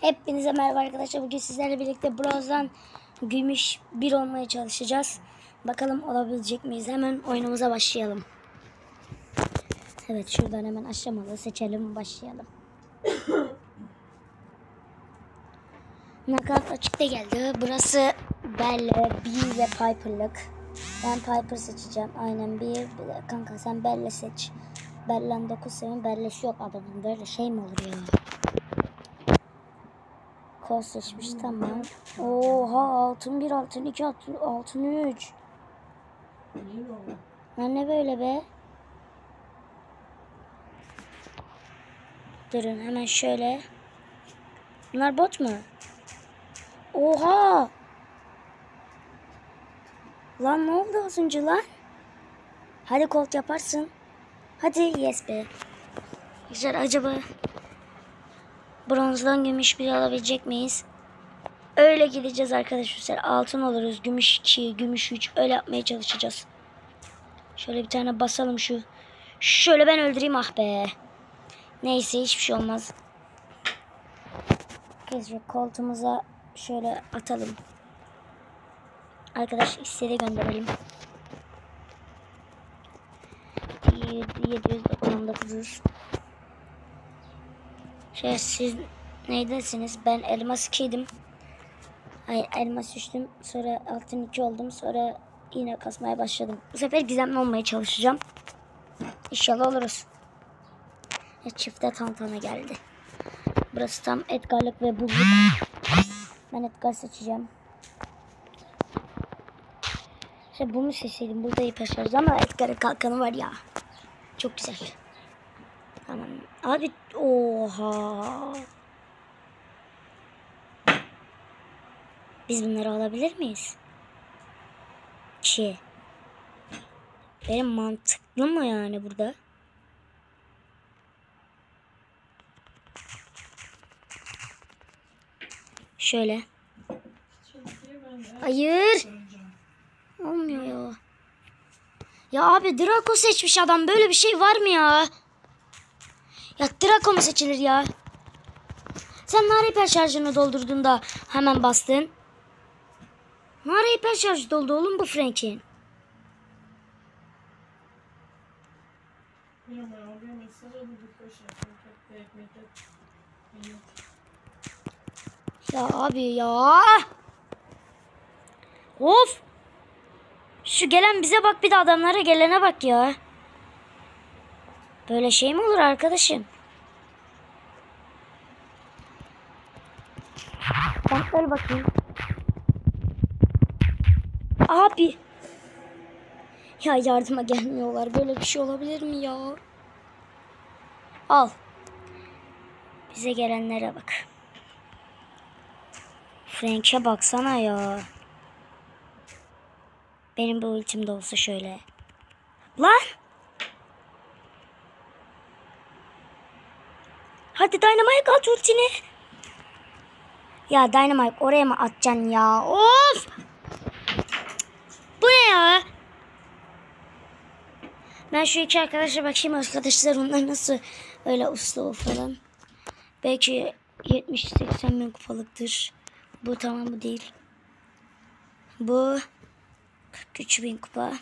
Hepinize merhaba arkadaşlar. Bugün sizlerle birlikte Broz'dan gümüş bir olmaya çalışacağız. Bakalım olabilecek miyiz? Hemen oyunumuza başlayalım. Evet şuradan hemen aşamalı seçelim başlayalım. Nakavt açıkta geldi. Burası Belle, B ve Piper'lık. Ben Piper seçeceğim. Aynen bir, kanka sen Belle seç. Belle'nin 9 seviyorum. Belle'si yok adamın. Böyle şey mi olur ya? Kol seçmiş tamam. Oha altın bir altın iki altın, altın üç. Lan ne böyle be? Durun hemen şöyle. Bunlar bot mu? Oha! Lan ne oldu az önce lan? Hadi kolt yaparsın. Hadi yes be. Güzel acaba bronzdan gümüş bir alabilecek miyiz? Öyle gideceğiz arkadaşlar. Altın oluruz. Gümüş 2, gümüş 3 öyle yapmaya çalışacağız. Şöyle bir tane basalım şu. Şöyle ben öldüreyim ah be. Neyse hiçbir şey olmaz. Keşke koltuğumuza şöyle atalım. Arkadaş istediği gönderelim. 799 Şey siz neydesiniz? Ben elmas 2'ydim. Hayır elmas 3'tüm. Sonra altın 2 oldum. Sonra yine kasmaya başladım. Bu sefer gizemli olmaya çalışacağım. İnşallah oluruz. Evet, çifte tantana geldi. Burası tam Edgar'lık ve bulluk. Ben Edgar seçeceğim. İşte bunu seçseydim. Burada açarız ama Edgar'ın kalkanı var ya. Çok güzel. Tamam. Abi oha. Biz bunları alabilir miyiz? Ki. Benim mantıklı mı yani burada? Şöyle. Hayır. Olmuyor ya. Abi Draco seçmiş adam. Böyle bir şey var mı ya? Ya Draco mu seçilir ya? Sen nar hiper şarjını doldurdun da hemen bastın. Nar hiper şarjı doldu oğlum bu Frank'in. Ya abi ya. Of. Şu gelen bize bak bir de adamlara gelene bak ya. Böyle şey mi olur arkadaşım? Ben şöyle bakayım. Abi. Ya yardıma gelmiyorlar. Böyle bir şey olabilir mi ya? Al. Bize gelenlere bak. Frank'e baksana ya. Benim bu ultim de olsa şöyle. Lan! Hadi Dynamite at ultini. Ya Dynamite oraya mı atacaksın ya? Of! Bu ne ya? Ben şu iki arkadaşa bakayım arkadaşlar onlar nasıl öyle o falan. Belki 70-80 bin kupalıktır. Bu tamam bu değil. Bu 43 bin kupa.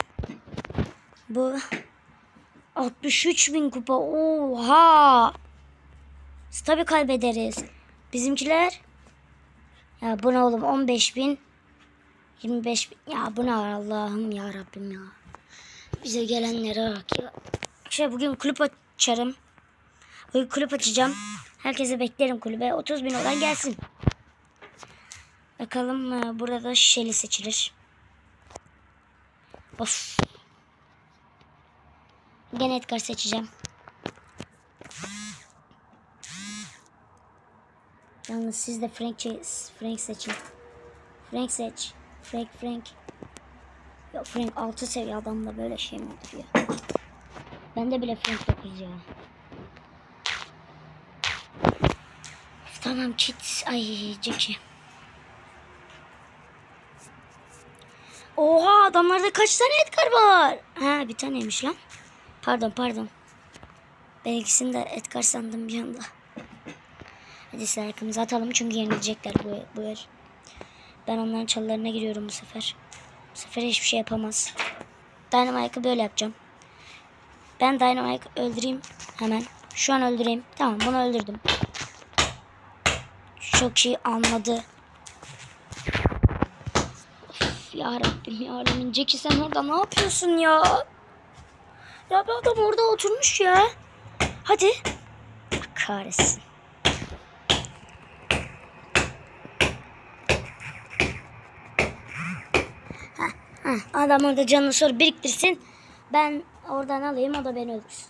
Bu 63 bin kupa. Oha! Biz tabii kaybederiz. Bizimkiler ya bu ne oğlum 15 bin 25 bin. Ya bu ne Allah'ım ya Rabbim ya. Bize gelenlere bak ya. Şey bugün kulüp açarım. Bugün kulüp açacağım. Herkese beklerim kulübe. 30 bin olan gelsin. Bakalım e, burada da şişeli seçilir. Of. Gene Edgar seçeceğim. Yalnız siz de Frank, Frank seçin. Frank seç. Frank Frank. Ya Frank 6 seviye adamda böyle şey mi olur ya? Bende bile Frank 9 ya. Tamam kit. Ay Jackie. Oha adamlarda kaç tane Edgar var? Ha bir taneymiş lan. Pardon pardon. Ben ikisini de Edgar sandım bir anda. Hadi like'ımızı atalım çünkü yenilecekler bu, bu el. Ben onların çalılarına giriyorum bu sefer. Bu sefer hiçbir şey yapamaz. Dynamite'ı böyle yapacağım. Ben Dynamite'ı öldüreyim hemen. Şu an öldüreyim. Tamam bunu öldürdüm. Çok iyi anladı. Of, ya Rabbim ya Alemin. Jackie sen orada ne yapıyorsun ya? Ya bir adam orada oturmuş ya. Hadi. Kahretsin. Heh. Adam orada canını sor biriktirsin. Ben oradan alayım o da beni öldürsün.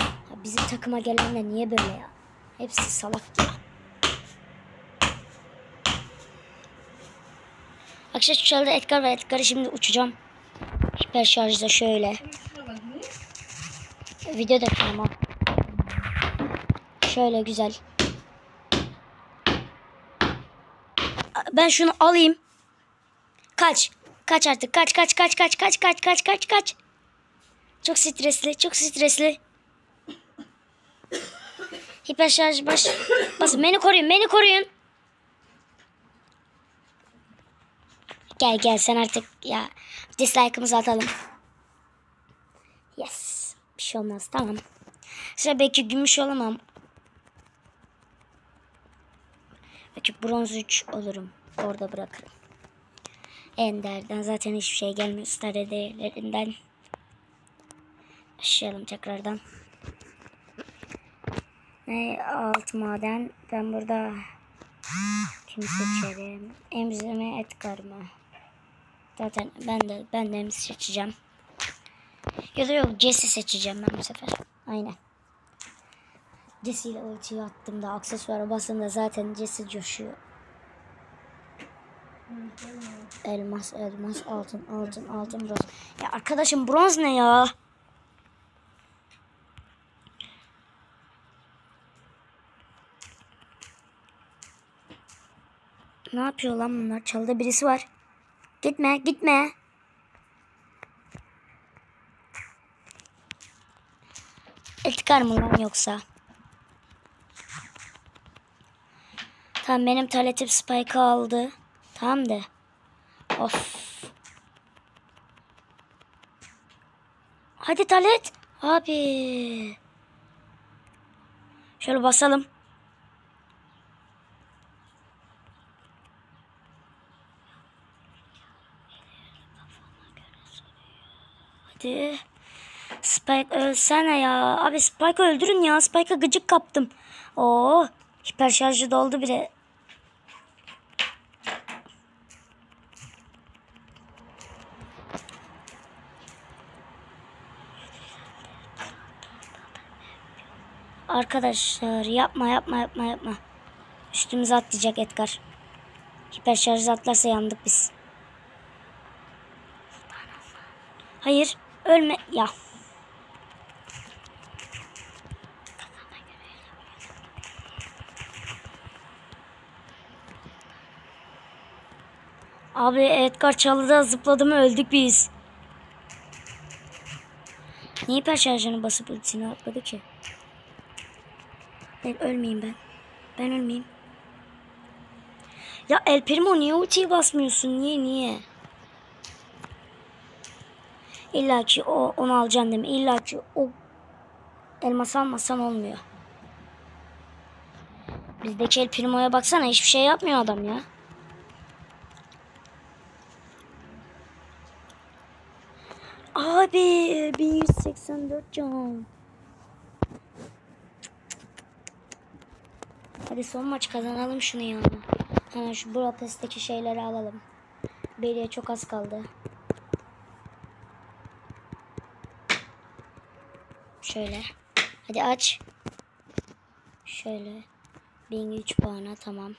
Ya bizim takıma gelenler niye böyle ya? Hepsi salak ya. Akşam şu çalıda Edgar ve Edgar'ı şimdi uçacağım. Hiper şarjda şöyle. Video da tamam. Şöyle güzel. Ben şunu alayım. Kaç. Kaç artık. Kaç kaç kaç kaç kaç kaç kaç kaç kaç. Çok stresli. Çok stresli. Hiper şarj baş. Basın beni koruyun. Beni koruyun. Gel gel sen artık ya dislike'ımızı atalım. Yes. Bir şey olmaz tamam. Sıra belki gümüş olamam. Belki bronz 3 olurum. Orada bırakırım. Ender'den zaten hiçbir şey gelmiyor. Star değerlerinden. Başlayalım tekrardan. Ne alt maden. Ben burada kim seçerim? Emzi mi Edgar mı? Zaten ben de ben de Emzi seçeceğim. Ya da yok Jesse seçeceğim ben bu sefer. Aynen. Jesse ile ultiyi attığımda aksesuara bastığımda zaten Jesse coşuyor. Elmas, elmas, altın, altın, altın, bronz. Ya arkadaşım bronz ne ya? Ne yapıyor lan bunlar? Çalıda birisi var. Gitme, gitme. Etkar mı lan yoksa? Tamam benim taletim Spike'ı aldı. Tamam de. Of. Hadi talet. Abi. Şöyle basalım. Hadi. Spike ölsene ya. Abi Spike öldürün ya. Spike'a gıcık kaptım. Oo, hiper şarjı doldu bile. Arkadaşlar yapma yapma yapma yapma. Üstümüze atlayacak Edgar. Hiper şarjı atlarsa yandık biz. Hayır ölme ya. Abi Edgar çalıda zıpladı mı öldük biz. Niye hiper şarjını basıp ultisini atladı ki? Ben ölmeyeyim ben. Ben ölmeyeyim. Ya El Primo niye ultiyi basmıyorsun? Niye niye? İlla ki o onu alacaksın değil mi? İlla ki o elmas almasan olmuyor. Bizdeki El Primo'ya baksana hiçbir şey yapmıyor adam ya. Abi 1184 can. Hadi son maç kazanalım şunu ya. Hemen şu Budapest'teki şeyleri alalım. Beriye çok az kaldı. Şöyle. Hadi aç. Şöyle. 1003 puana tamam.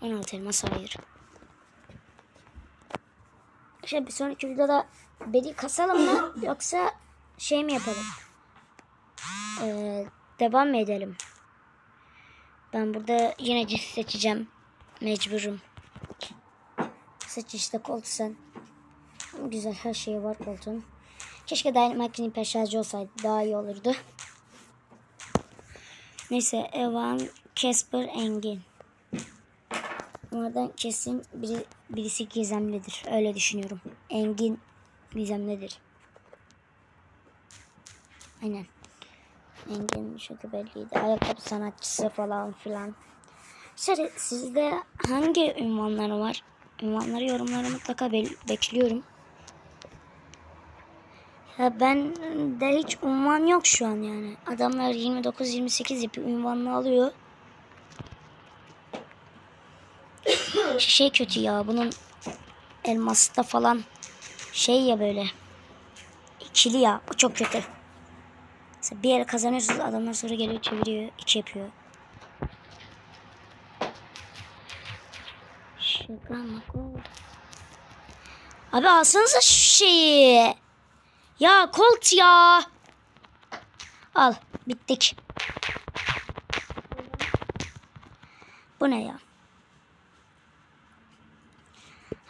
16 elmas hayır. Şey bir sonraki videoda beri kasalım mı yoksa şey mi yapalım? Ee, devam mı edelim? Ben burada yine cilt seçeceğim. Mecburum. Seç işte koltu sen. Güzel her şey var koltuğun. Keşke Dynamite'in hiper şarjı olsaydı daha iyi olurdu. Neyse Evan, Casper, Engin. Bunlardan kesin biri, birisi gizemlidir. Öyle düşünüyorum. Engin gizemlidir. Aynen. Engin çok belliydi. Ayakkabı sanatçısı falan filan. Şöyle sizde hangi ünvanlar var? Ünvanları yorumlara mutlaka be- bekliyorum. Ya ben de hiç unvan yok şu an yani. Adamlar 29-28 yapıyor. Ünvanını alıyor. Şey kötü ya bunun elmasta falan şey ya böyle ikili ya o çok kötü. Mesela bir yere kazanıyorsunuz adamlar sonra geliyor çeviriyor iki yapıyor. Şaka maka. Abi alsanıza şu şeyi. Ya Colt ya. Al bittik. Bu ne ya?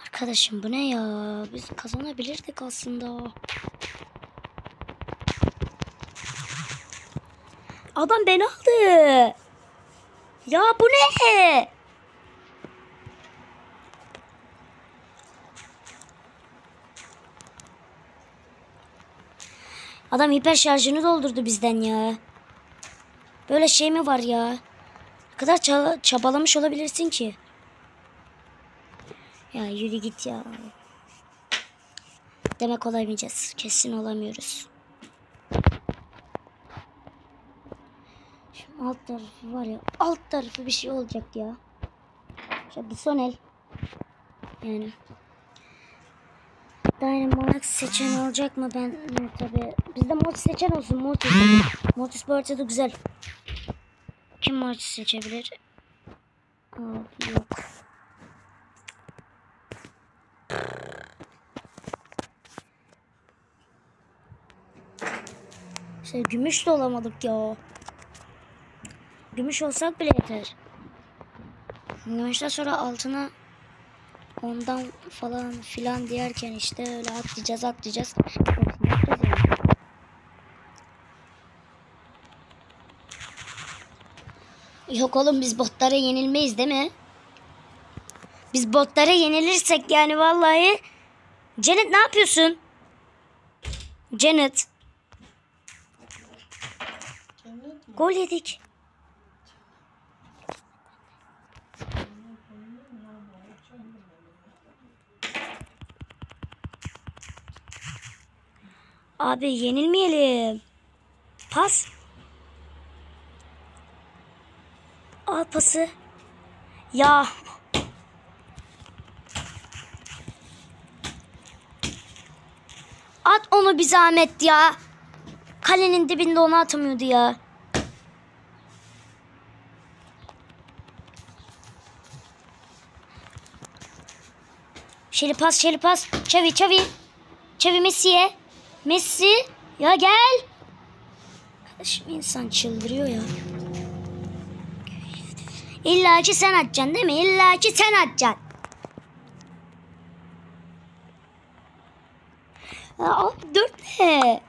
Arkadaşım bu ne ya? Biz kazanabilirdik aslında. Adam beni aldı. Ya bu ne? Adam hiper şarjını doldurdu bizden ya. Böyle şey mi var ya? Ne kadar ça- çabalamış olabilirsin ki? Ya yürü git ya. Demek olamayacağız. Kesin olamıyoruz. Alt tarafı var ya. Alt tarafı bir şey olacak ya. İşte bu son el. Yani. Dynamax seçen olacak mı ben tabi bizde Mortis seçen olsun Mortis Mortis bu haritada güzel kim Mortis seçebilir Abi yok şey gümüş de olamadık ya gümüş olsak bile yeter gümüşten sonra altına ondan falan filan diyerken işte öyle atlayacağız atlayacağız. Yok oğlum biz botlara yenilmeyiz değil mi? Biz botlara yenilirsek yani vallahi. Janet ne yapıyorsun? Janet. Gol yedik. Abi yenilmeyelim. Pas. Al pası. Ya. At onu bir zahmet ya. Kalenin dibinde onu atamıyordu ya. Şeli pas, şeli pas. Çavi, çavi. Çavi Messi'ye. Messi. Ya gel. Kardeşim insan çıldırıyor ya. İlla ki sen atacaksın değil mi? İlla ki sen atacaksın. Abi dört ne?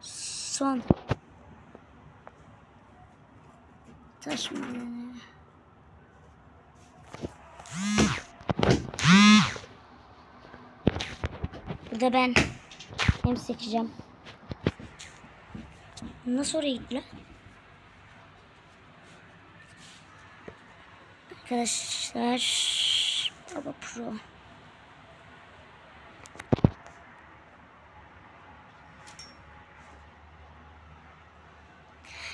Son. Taş mı? Burada ben hem seçeceğim. Nasıl oraya gitti? Arkadaşlar Baba Pro.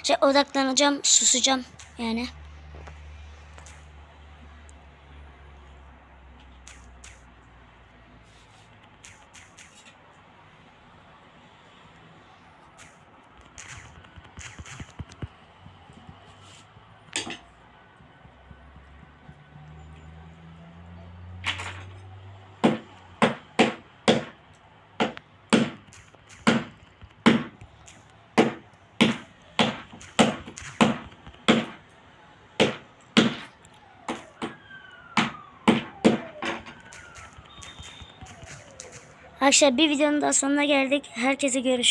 Şey odaklanacağım, susacağım yani. Arkadaşlar bir videonun daha sonuna geldik. Herkese görüşürüz.